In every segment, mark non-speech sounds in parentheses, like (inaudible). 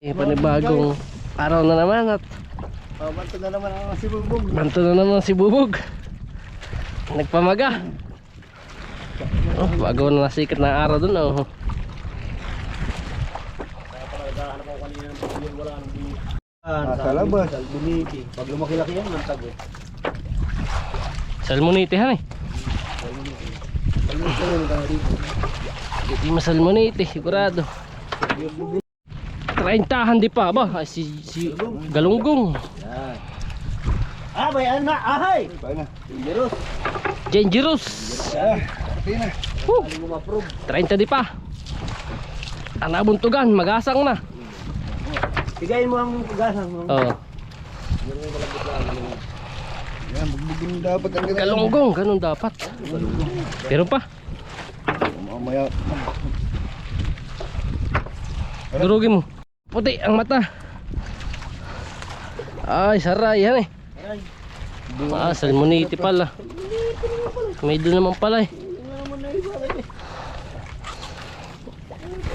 Eh, panibagong araw na naman at Oh, banto na naman ang si Bugbog. banto na naman si Bubog. Nagpamaga. Oh, bago na nasikat na araw dun oh. Sa labas. Buniti. Pag lumaki-laki yan, ang tago. Salmonite han eh. Hindi masalmonite, sigurado. 30 di pa ba? Ay, si, si Galunggong. Yan. Ah, may anak. Ahay! Dangerous. Dangerous. Ah, na. Mo ma-prove? 30 di pa. Ang nabuntugan, magasang na. Bigayin mo ang pugasan mo. Oh, Yan, bugbugin dapat ang ganun. galunggong, ganun dapat. Pero pa, Mamaya. durugin mo. Puti ang mata. Ay, saray yan eh. Ah, salmonite pala. May doon naman pala eh.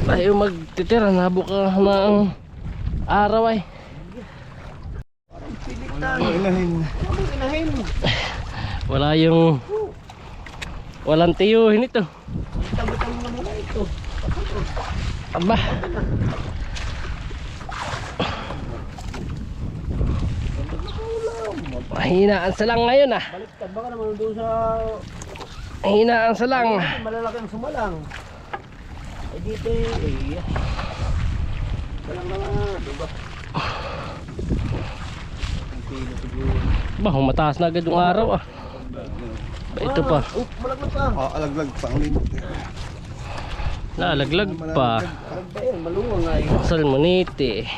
Tayo magtitira, nabuka na ang araw ay. Wala yung walang tiyuhin ito. Aba. Mahinaan sa lang ngayon ah. Baliktad baka naman doon sa Mahinaan sa lang. malalaki ang sumalang. Eh dito eh. Walang mga, diba? Ang pino siguro. Ba, mataas na agad yung araw ah. Ba, ito pa. Oh, malaglag pa. Ah, alaglag pa ang. Nalaglag pa. Maluwang nga. Salmonite.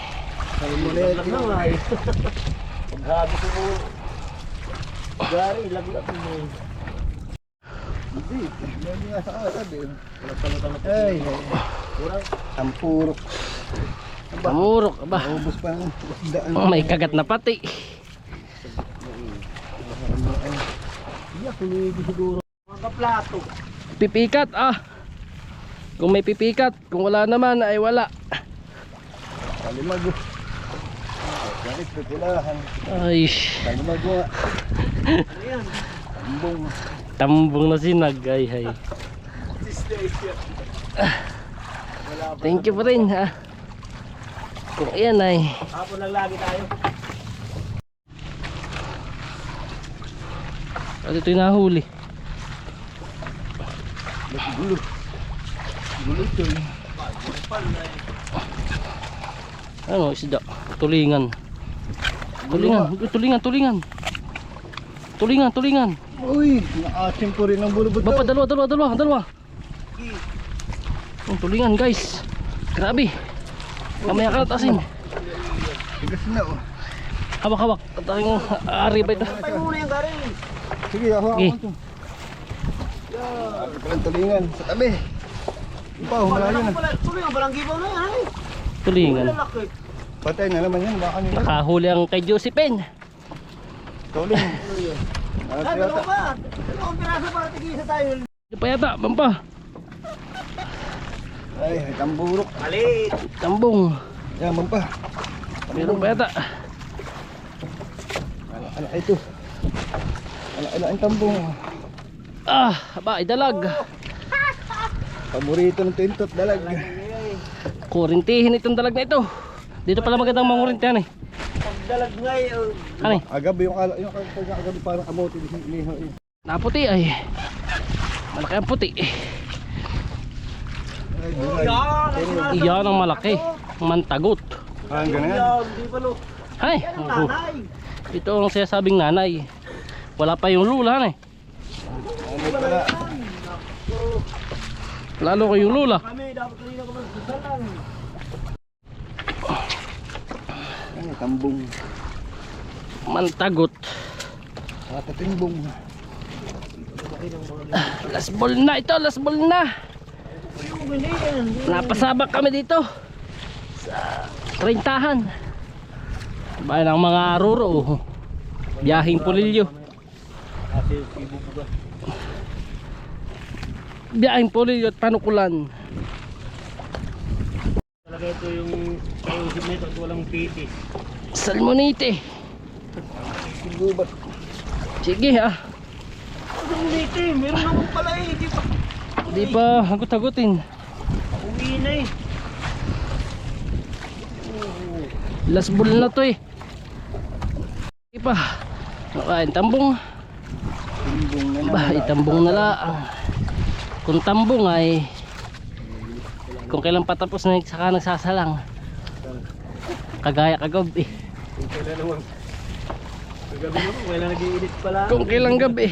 Salmonella na nga eh. Paghabi ko. Gari, laglag mo eh. Hindi, hindi nga sa agad eh. Ay, kurang. Sampurok. Kamurok. Ba, Ubus pa ng daan. may kagat na pati. Iya, kumidi siguro. Mga kaplato. Pipikat ah. Kung may pipikat, kung wala naman ay wala. Kalimago. Galit, pipulahan. Ay, Kalimago nga. Ano yan? Tambong. tambong na sinag. Ay, ay. Thank you pa rin ha. Kung ayan ay Hapon lang lagi tayo. At ito yung nahuli. Gulo. Gulo ito eh. Ano, isda. Tulingan. Tulingan, tulingan, tulingan. Tulingan, tulingan. Uy, naasim ko rin ang bulubot Bapa, dalawa, dalawa, dalawa, dalawa. Ang tulingan, guys. Grabe. Mamaya ka natasin. Tigas na oh. Hawak, hawak. At ang ari ba ito? Patay mo muna yung gari. Sige, ako Sige. ako. Ako palang tulingan sa tabi. Ipaw, malayo na. Tuloy ang barangay ba na yan ay? Tulingan. Patay na naman yan, baka nila. Nakahuli ang kay Josephine. Tuling. Ah, Ano dalawa ba? Dalawang piraso para tigisa tayo. Ito pa yata, bampa. Ay, may tamburok. Malit. Tambong. Yaman pa. Meron pa yata. Ano, ano ito? Ano, ano ang tambong? Ah, ba, idalag. Paborito ng tintot, dalag. Kurintihin itong dalag na ito. Dito pala magandang mangurintihan eh. Pagdalag ngayon. Ano eh? Agabi yung kala, yung kala, agabi parang kamote. Iniho, eh. Naputi ay. Malaki ang puti. Ay. Yan. Iyan ang malaki. Mantagot. Ah, ang ganun yan. Yan, di ba lo? Hay, Yan ang oh, ito ang sinasabing nanay. Wala pa yung lula eh. Ano pala? Lalo ko yung lula. Kami, dapat kanina ko magsasalan. Ay, tambong. Mantagot. Matatimbong. Last ball na ito, last ball na. Napasabak kami dito. Sa Trintahan. Bayan ang mga ruro. Biyahing pulilyo. Biyahing pulilyo at panukulan. Saka ito yung kausip nito at walang pitis. Salmonite. Gubat. Sige ah. Ang liti, meron naman pala eh. Di pa. Di pa hagut-hagutin. Uwi na eh. Last ball na to eh. Di pa. Nakain tambong. Timbong na Ba, itambong na lang. Kung tambong ay kung kailan patapos na saka nagsasalang. Kagaya kagabi. Kung kailan naman. Kagabi naman, kailan nag-iinit pala. Kung kailan gabi.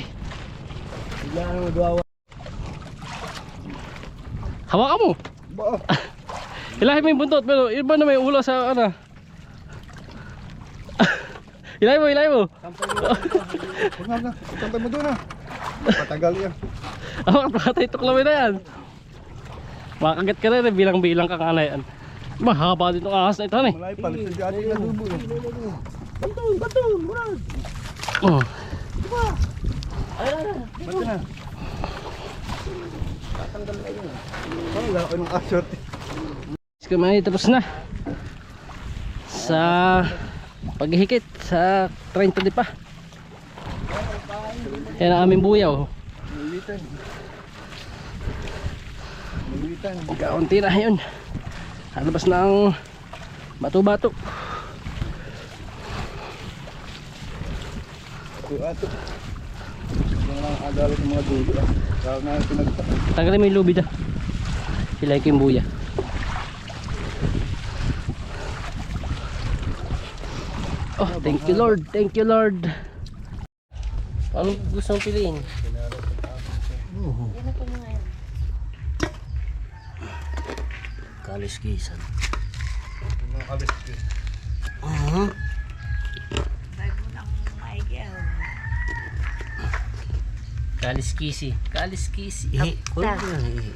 Bigla na magwawa. Hawakan mo. Ba? (laughs) Ilahin mo yung buntot pero iba na may ulo sa ano. (laughs) ilahin mo, ilahin mo. Itantay mo doon ah. Patagal yan. (laughs) Hawakan pa tayo tuklawin na yan. Makagat ka rin eh, bilang-bilang kang ano yan. Mahaba din itong ahas na ito eh. Malay pa. Lito dyan yung nadubo. eh. Batong, batong, murad. Oh. Ba't na? Wala ko ng asort. Kamay tapos na. Sa paghihikit sa 30 di pa. Yan ang aming buyaw. Kaunti na yun. Halabas na ang bato-bato. Ato ato. Yung mga agalit ng mga dulo. Kaya nga pinagta. Tanggalin mo yung lubid ah. Hilay ko yung buya. Oh, thank you Lord. Thank you Lord. Ano gusto mong piliin? Kaliskisan. Mga kalis. Uh-huh. Kaliskisi. Kaliskisi. Eh, kulo ko yan eh.